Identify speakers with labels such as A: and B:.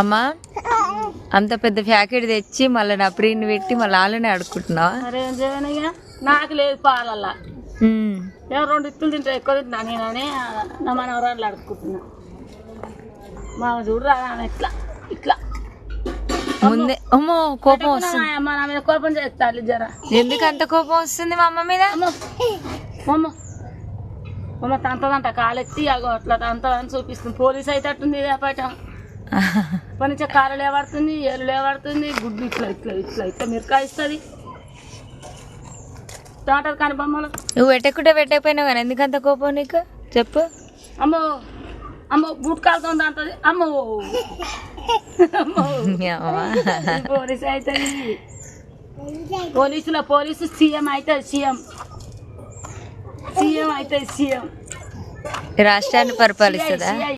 A: అమ్మా అంత పెద్ద ప్యాకెట్ తెచ్చి మళ్ళీ నా ప్రీని పెట్టి మళ్ళీ వాళ్ళనే అడుక్కుంటున్నావా?
B: నాకు లేదు పాలల్లా. రెండు ఇత్తులు తింటే ఎక్కువ తింటున్నా నేనని నా మనవరాళ్ళు అడుక్కుంటున్నా. మా చూడరా ఇట్లా ఇట్లా.
A: ముందే అమ్మో కోపం వస్తుంది.
B: అమ్మ? నా మీద కోపం చేస్తాను జర.
A: ఎందుకు అంత కోపం వస్తుంది మా అమ్మ మీద?
B: అమ్మ. అమ్మ తంతదంట కాలెత్తి అగో అట్లా తంతదని చూపిస్తుంది. పోలీస్ అయితే అట్టుంది పట పనిచే కాలు లేవడుతుంది ఏలు లేవడుతుంది గుడ్డు ఇట్లా ఇట్లా ఇట్లా ఇట్లా మిరకాయిస్తుంది. టమాటాలు కాని బొమ్మలు.
A: నువ్వు పెట్టకుంటే పెట్టకపోయినావు కానీ ఎందుకు అంత కోపం నీకు? చెప్పు.
B: అమ్మో అమ్మో బూట్ కాలుతుంది అంటది అమ్మో. అమ్మ. పోలీస్ అవుతుంది పోలీసులో పోలీసు సీఎం అవుతుంది సీఎం. సీఎం అవుతుంది సీఎం
A: రాష్ట్రాన్ని పరిపాలిస్తుందా?